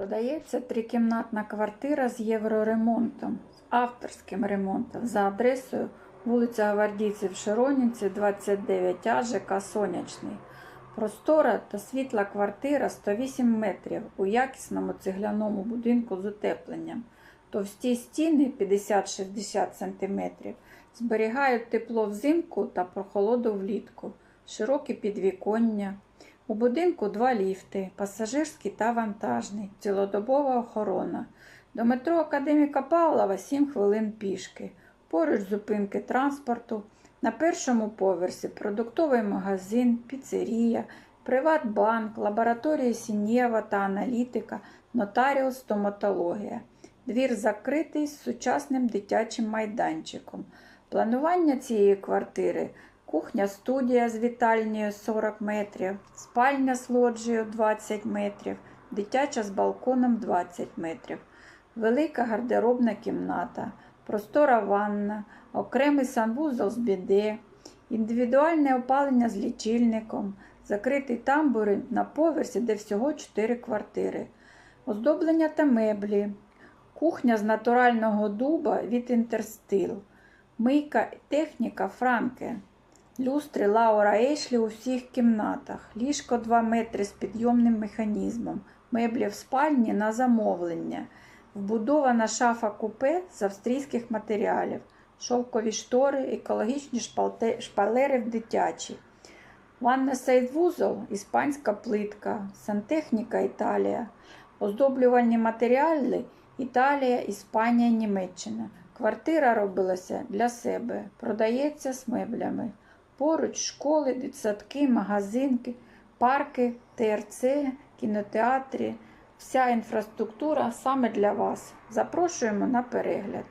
Продається трикімнатна квартира з євроремонтом, авторським ремонтом за адресою вулиця Гвардійців Широнівці, 29А, ЖК Сонячний. Простора та світла квартира 108 метрів у якісному цегляному будинку з утепленням. Товсті стіни 50-60 см зберігають тепло взимку та прохолоду влітку, широкі підвіконня. У будинку два ліфти, пасажирський та вантажний, цілодобова охорона. До метро Академіка Павлова 7 хвилин пішки. Поруч зупинки транспорту. На першому поверсі продуктовий магазин, піцерія, Приватбанк, лабораторія Сінєва та аналітика, нотаріус, стоматологія. Двір закритий з сучасним дитячим майданчиком. Планування цієї квартири кухня студія з вітальнею 40 метрів, спальня з лоджією 20 метрів, дитяча з балконом 20 метрів, велика гардеробна кімната, простора ванна, окремий санвузол з біде, індивідуальне опалення з лічильником, закритий тамбур на поверсі, де всього 4 квартири, оздоблення та меблі, кухня з натурального дуба від інтерстил, мийка техніка Франке. Люстри Лаура Ешлі у всіх кімнатах, ліжко 2 метри з підйомним механізмом, меблі в спальні на замовлення, вбудована шафа купе з австрійських матеріалів, шовкові штори, екологічні шпалери в дитячі. Ванна сейдвузол, іспанська плитка, сантехніка Італія, оздоблювальні матеріали Італія, Іспанія, Німеччина. Квартира робилася для себе, продається з меблями. Поруч школи, дитсадки, магазинки, парки, ТРЦ, кінотеатри. Вся інфраструктура саме для вас. Запрошуємо на перегляд.